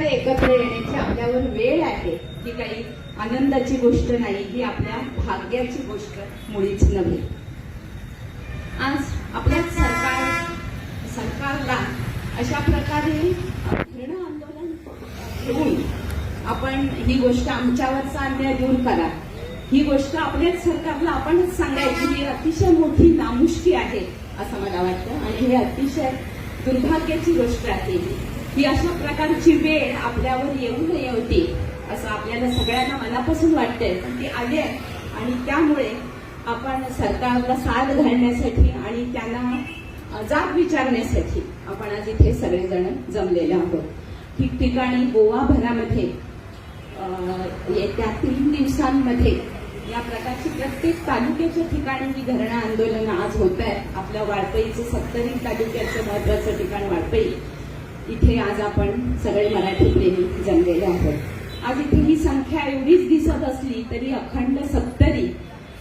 प्रकारे एकत्र येण्याची आपल्यावर वेळ आहे ही काही आनंदाची गोष्ट नाही ही आपल्या भाग्याची गोष्ट मुळीच नव्हे. आज आपल्या सरकार सरकारला अशा प्रकारे धरण आंदोलन घेऊन आपण ही गोष्ट आमच्यावरचा अन्याय दूर करा. ही गोष्ट आपल्याच सरकारला आपणच सांगायची ही अतिशय मोठी नामुष्की आहे असं मला वाटतं. आणि हे अतिशय दुर्भाग्याची गोष्ट आहे. ही अशा प्रकारची वेळ आपल्यावर येऊ नये होती असं आपल्याला सगळ्यांना मनापासून वाटतंय. पण ती आली आहे. आणि त्यामुळे आपण सरकारला साथ घालण्यासाठी आणि त्यांना जाब विचारण्यासाठी आपण आज इथे सगळेजण जमलेले आहोत. ठिकठिकाणी गोवाभरामध्ये येत्या तीन दिवसांमध्ये या प्रकारची प्रत्येक तालुक्याच्या ठिकाणी ही धरणं आंदोलन आज होत आहे आपल्या वाळपईचं सत्तरी तालुक्याचं महत्वाचं ठिकाण वाळपई. इथे आज आपण सगळे मराठी प्रेमी जमलेले आहोत. आज इथे ही संख्या एवढीच दिसत असली तरी अखंड सत्तरी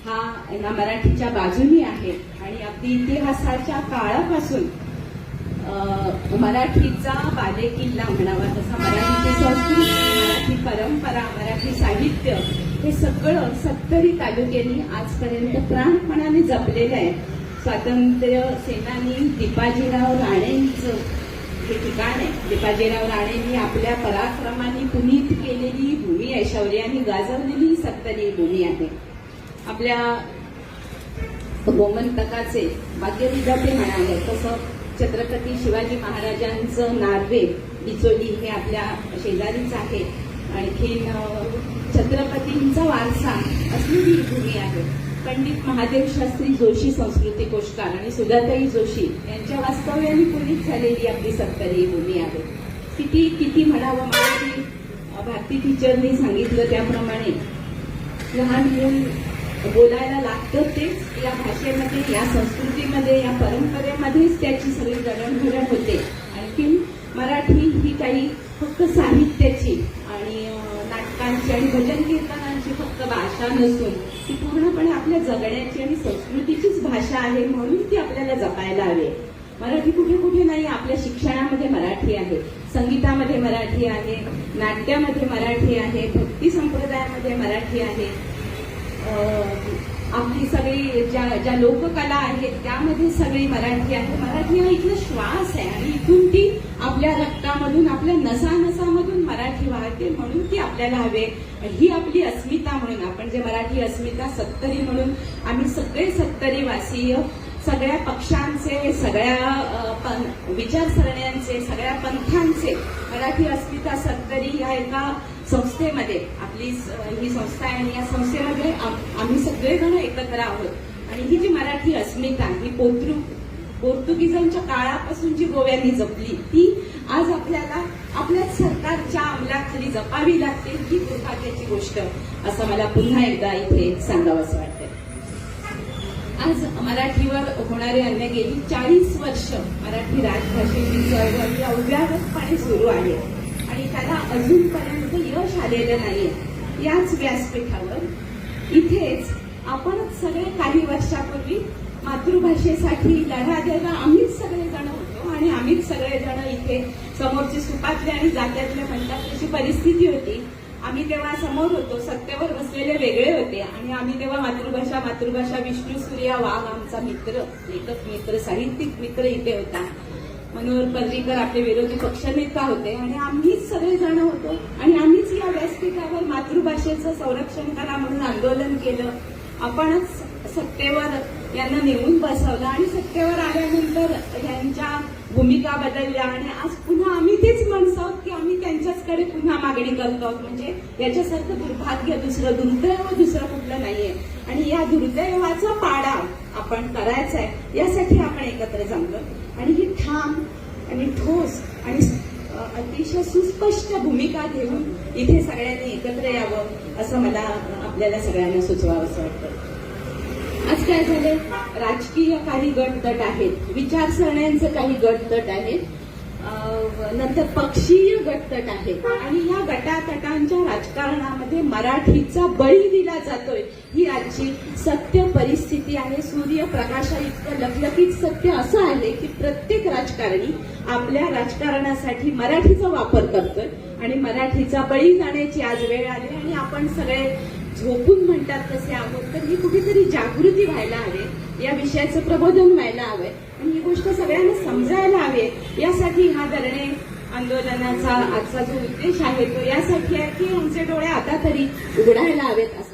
हा ना मराठीच्या बाजूनी आहे. आणि अगदी इतिहासाच्या काळापासून मराठीचा बालेकिल्ला म्हणावा तसा मराठीची संस्कृती मराठी परंपरा मराठी साहित्य हे सगळं सत्तरी तालुक्यांनी आजपर्यंत प्राणपणाने जपलेलं आहे. स्वातंत्र्य सेनानी दीपाजीराव राणेंचं हे ठिकाण आहे बाजीराव राणेंनी आपल्या पराक्रमाने पुनीत केलेली भूमी आहे. शौर्याने गाजवलेली ही सत्तरी भूमी आहे. आपल्या गोमंतकाचे भाग्यविधाते म्हणाले तसं छत्रपती शिवाजी महाराजांचं नार्वे बिचोली हे आपल्या शेजारीच आहे. आणखीन छत्रपतींचा वारसा असलेली ही भूमी आहे. पंडित महादेव शास्त्री जोशी संस्कृती कोष्कार आणि सुधाताई जोशी यांच्या वास्तव्याने पुनीत झालेली आपली सत्तरी भूमी आहे. किती किती म्हणावं मराठी भारती टीचरनी सांगितलं त्याप्रमाणे लहान मूल बोलायला लागतं तेच या भाषेमध्ये या संस्कृतीमध्ये या परंपरेमध्येच त्याची सगळी जडणघडण होते. आणखी मराठी ही काही फक्त साहित्याची आणि नाटकांची आणि भजन कीर्तनांची फक्त भाषा नसून ती पूर्णपणे आपल्या जगण्याची आणि संस्कृतीचीच भाषा आहे म्हणून ती आपल्याला जपायला हवी. मराठी कुठे कुठे नाही आपल्या शिक्षणामध्ये मराठी आहे संगीतामध्ये मराठी आहे नाट्यामध्ये मराठी आहे भक्ती संप्रदायामध्ये मराठी आहे. आपली सगळी ज्या ज्या लोककला आहेत त्यामध्ये सगळी मराठी आहे. मराठी हा इथला श्वास आहे आणि इथून ती आपल्या रक्तामधून आपल्या नसा नसामधून मराठी वाहते म्हणून ती आपल्याला हवे ही आपली अस्मिता म्हणून आपण जे मराठी अस्मिता सत्तरी म्हणून आम्ही सगळे सत्तरी वासीय सगळ्या पक्षांचे सगळ्या पं- विचारसरण्यांचे सगळ्या पंथांचे मराठी अस्मिता सत्तरी ह्या एका संस्थेमध्ये आपली ही संस्था आहे आणि या संस्थेमध्ये आम्ही सगळेजण एकत्र आहोत. आणि ही जी मराठी अस्मिता ही पोर्तु पोर्तुगीजांच्या काळापासून जी गोव्यांनी जपली ती आज आपल्याला आपल्या सरकारच्या अंमलाखाली जपावी लागते ही दुर्भाग्याची गोष्ट. असं मला पुन्हा एकदा इथे सांगावंसं वाटतं आज मराठीवर होणारे अन्य गेली चाळीस वर्ष मराठी राजभाषेची चळवळ ही अव्याहतपणे सुरू आहे. आणि त्याला अजूनपर्यंत यश आलेलं नाहीये. याच व्यासपीठावर इथेच आपण सगळे काही वर्षापूर्वी मातृभाषेसाठी लढा द्यायला आम्हीच सगळेजण होतो आणि आम्हीच सगळे जण इथे समोरचे सुपातले आणि जात्यातले म्हणतात तशी परिस्थिती होती. आम्ही तेव्हा समोर होतो सत्तेवर बसलेले वेगळे होते आणि आम्ही तेव्हा मातृभाषा मातृभाषा विष्णू सूर्या वाघ आमचा मित्र लेखक मित्र साहित्यिक मित्र इथे होता. मनोहर पर्रीकर आपले विरोधी पक्षनेता होते आणि आम्हीच सगळे जण होतो. आणि आम्हीच या व्यासपीठावर मातृभाषेचं संरक्षण करा म्हणून आंदोलन केलं. आपणच सत्तेवर यांना नेऊन बसवलं आणि सत्तेवर आल्यानंतर यांच्या भूमिका बदलल्या. आणि आज पुन्हा आम्ही तेच म्हणत आहोत की आम्ही त्यांच्याचकडे पुन्हा मागणी करतो. आहोत म्हणजे याच्यासारखं दुर्भाग्य दुसरं दुर्दैव दुसरं कुठलं नाहीये. आणि या दुर्दैवाचा पाडा आपण करायचा आहे यासाठी आपण एकत्र जमलो. आणि ही ठाम आणि ठोस आणि अतिशय सुस्पष्ट भूमिका घेऊन इथे सगळ्यांनी एकत्र यावं असं मला आपल्याला सगळ्यांना सुचवावं असं वाटतं. आज काय झालंय राजकीय काही गट तट आहेत. विचारसरण्यांचे काही गट तट आहेत. नंतर पक्षीय गट आहे. आणि या गटातटांच्या राजकारणामध्ये मराठीचा बळी दिला जातोय. ही आजची सत्य परिस्थिती आहे. सूर्यप्रकाशा इतकं लखलखीत सत्य असं आहे की प्रत्येक राजकारणी आपल्या राजकारणासाठी मराठीचा वापर करतोय. आणि मराठीचा बळी जाण्याची आज वेळ आली आणि आपण सगळे झोपून म्हणतात तसे आहोत तर ही कुठेतरी जागृती व्हायला हवी. या विषयाचं प्रबोधन व्हायला हवं. आणि ही गोष्ट सगळ्यांना समजायला हवी. यासाठी हा धरणे आंदोलनाचा आजचा जो उद्देश आहे तो यासाठी आहे की आमचे डोळे आता तरी उघडायला हवेत असं